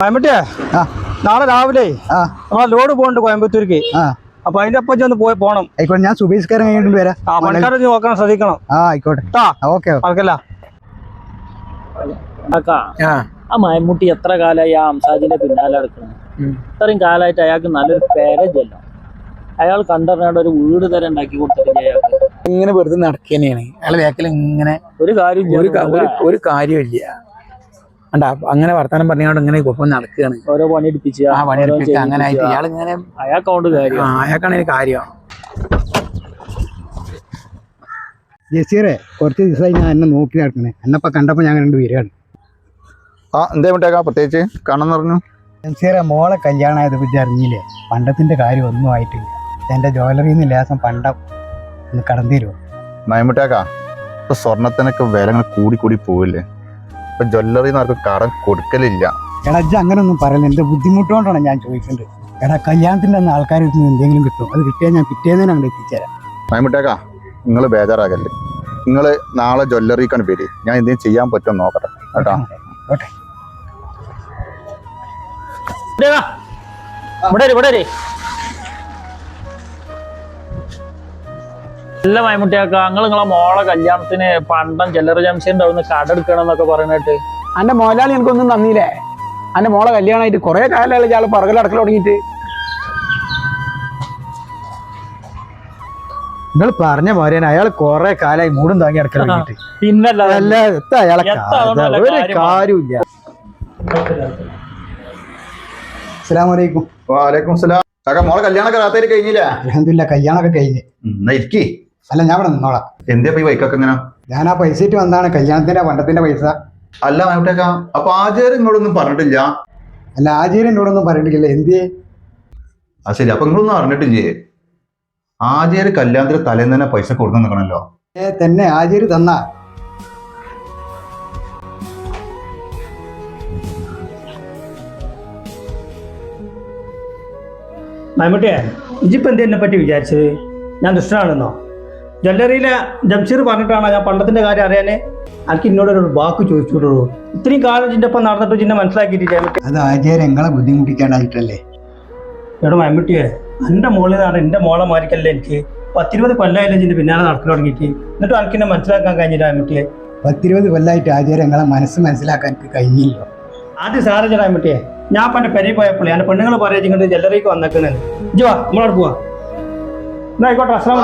കോയമ്പറ്റേ നാളെ രാവിലെ നമ്മളെ ലോഡ് പോകുന്നുണ്ട് കോയമ്പത്തൂർക്ക്. അപ്പൊ അതിന്റെ ഒപ്പം ചെന്ന് പോയി പോണം. ആയിക്കോട്ടെ ഞാൻ സുബീസ്കാരൻ കഴിഞ്ഞിട്ട് വരാം. ആ പണിക്കാരെ നോക്കണം ശ്രദ്ധിക്കണം. ആ ആയിക്കോട്ടെ. കേട്ടാ ഓക്കെ മറക്കല്ല ആ. മയമുട്ടി എത്ര കാലമായി ആ അംസാജിന്റെ പിന്നാലെ നടക്കണം ഇത്രയും കാലമായിട്ട് അയാൾക്ക് നല്ലൊരു പേരജല്ലോ. അയാൾ കണ്ടറിഞ്ഞാണ്ട് ഒരു വീട് തരം ഉണ്ടാക്കി കൊടുത്തിട്ടില്ല അയാൾക്ക്? ഇങ്ങനെ വെറുതെ നടക്കുന്നതാണ് അയാളെ വേക്കൽ ഇങ്ങനെ ഒരു കാര്യം ഒരു ക- ഒരു ഒരു കാര്യമില്ല അണ്ട അങ്ങനെ വർത്താനം പറഞ്ഞാണ്ട് ഇങ്ങനെ ഒപ്പം നടക്കുകയാണ് ഓരോ പണി എടുപ്പിച്ച് ആ പണി എടുപ്പിച്ച് അങ്ങനെ ആയിട്ട് ഇയാൾ ഇങ്ങനെ അയാൾക്കൊണ്ട് കാര്യം ആ, അയാൾക്കാണ് ഒരു കാര്യം ജസീറെ കുറച്ച് ദിവസമായി ഞാൻ എന്നെ നോക്കി നടക്കണേ. എന്നെപ്പോ കണ്ടപ്പോ ഞാൻ രണ്ട് വരികയാണ് ആ എന്തേ വിട്ടേക്കാ പ്രത്യേകിച്ച് കാണാന്ന് പറഞ്ഞു. ജസീറെ മോളെ കല്യാണമായത് പറ്റി അറിഞ്ഞില്ലേ? പണ്ടത്തിന്റെ കാര്യം ഒന്നും ആയിട്ടില്ല. എന്റെ ജ്വല്ലറിയിൽ നിന്ന് ലേസം പണ്ടം ഒന്ന് കടന്നു തരുമോ? മയമുട്ടേക്കാ ഇപ്പൊ സ്വർണത്തിനൊക്കെ വില കൂടി കൂടി പോവില്ലേ? ഇപ്പൊ ജ്വല്ലറിന്ന് ആർക്കും കടം കൊടുക്കലില്ല. എടാ അങ്ങനെ ഒന്നും പറയല്ല? എന്റെ ബുദ്ധിമുട്ടുകൊണ്ടാണ് ഞാൻ ചോദിക്കുന്നത് എടാ കല്യാണത്തിന്റെ അന്ന് ആൾക്കാർ എന്തെങ്കിലും കിട്ടും അത് കിട്ടിയാൽ ഞാൻ പിറ്റേന്ന് അങ്ങോട്ട് എത്തിച്ചേരാം. മൈമുട്ടേക്കാ നിങ്ങൾ ബേജാറാകല്ലേ? നിങ്ങൾ നാളെ ജ്വല്ലറിക്കാണ് പേര്. ഞാൻ എന്തെങ്കിലും ചെയ്യാൻ പറ്റുമോ നോക്കട്ടെ. കേട്ടോ? ഓട്ടെ ഇവിടെ ഇവിടെ വരെ. നല്ല മയമുട്ടിയാക്ക നിങ്ങൾ നിങ്ങളെ മോളെ കല്യാണത്തിന് പണ്ടം ചില്ലറ ജംഗ്ഷൻ ഉണ്ടാവുന്ന കടെടുക്കണം എന്നൊക്കെ പറയുന്നിട്ട് അന്റെ മോലാളി എനിക്കൊന്നും തന്നില്ലേ? അന്റെ മോളെ കല്യാണമായിട്ട് കുറെ കാലമായി ഇയാൾ പറകലടക്കൽ തുടങ്ങിയിട്ട്. നിങ്ങൾ പറഞ്ഞ പോരാൻ അയാൾ കുറെ കാലമായി മൂടും താങ്ങി അടക്കാൻ വേണ്ടിട്ട് പിന്നല്ല അല്ല എത്താ അയാളെ എത്താ കഥ? അതുകൊണ്ടല്ല ഒരു കാര്യമില്ല അസ്സലാമലൈക്കും വാലേക്കും സലാം. മോളെ കല്യാണമൊക്കെ രാത്രി കഴിഞ്ഞില്ലേ? അലഹമില്ല കല്യാണമൊക്കെ കഴിഞ്ഞ്. എന്നാ ഇരിക്കേ. അല്ല ഞാൻ ഇവിടെ നിന്നോളാം. എന്തേ ഈ വൈക്കൊക്കെ എങ്ങനെ ഞാൻ ആ പൈസ ഇട്ട് വന്നാണ് കല്യാണത്തിന്റെ പണ്ടത്തിന്റെ പൈസ. അല്ല മയമുട്ടേക്കാ അപ്പൊ ആചാരം ഇങ്ങോട്ടൊന്നും പറഞ്ഞിട്ടില്ല? അല്ല ആചാര്യം എന്നോടൊന്നും പറഞ്ഞിട്ടില്ല. എന്തിയെ? ആ ശരി അപ്പൊ നിങ്ങളൊന്നും അറിഞ്ഞിട്ടില്ലേ? ആചാര്യ കല്യാണത്തിന് തലേന്ന് തന്നെ പൈസ കൊടുത്തു നിൽക്കണല്ലോ ഏ തന്നെ ആചാര്യ തന്ന. മമ്മൂട്ടിയെ ഇജിപ്പ് എന്തിനെ എന്നെ പറ്റി വിചാരിച്ചത്? ഞാൻ ദുഷ്ടനാണെന്നോ? ജ്വല്ലറിയിലെ ജംഷീർ പറഞ്ഞിട്ടാണ് ഞാൻ പണ്ടത്തിന്റെ കാര്യം അറിയാനേ. എനിക്ക് എന്നോട് ഒരു വാക്ക് ചോദിച്ചുള്ളൂ ഇത്രയും കാലം ജിന്റെ ഒപ്പം നടന്നിട്ട് ജിന്നെ മനസ്സിലാക്കിയിട്ടില്ല അത് ആചാര്യം നിങ്ങളെ ബുദ്ധിമുട്ടിക്കാനായിട്ടല്ലേ എടോ മമ്മൂട്ടിയെ എന്റെ മോളിൽ നിന്നാണ് എന്റെ മോളെ മാറിക്കല്ലേ എനിക്ക്. പത്തിരുപത് കൊല്ലമായില്ലേ ജിന്റെ പിന്നാലെ നടക്കൽ തുടങ്ങിയിട്ട്. എന്നിട്ട് എനിക്ക് എന്നെ മനസ്സിലാക്കാൻ കഴിഞ്ഞില്ല മമ്മൂട്ടിയെ. പത്തിരുപത് കൊല്ലമായിട്ട് ആചാര്യം നിങ്ങളെ മനസ്സ് മനസ്സിലാക്കാൻ എനിക്ക് കഴിഞ്ഞില്ലോ. അത് സാറ് ചേട്ടാ മമ്മൂട്ടിയെ. ഞാൻ ഇപ്പം എന്റെ പോയപ്പോഴേ പോയപ്പോൾ എന്റെ പെണ്ണുങ്ങൾ പറയാ ഇങ്ങോട്ട് ജ്വല്ലറിക്ക് വന്നേക്കുന്നത് ഇജ് വാ നമ്മളോട് പോവാ. ना एक बार अस्सलाम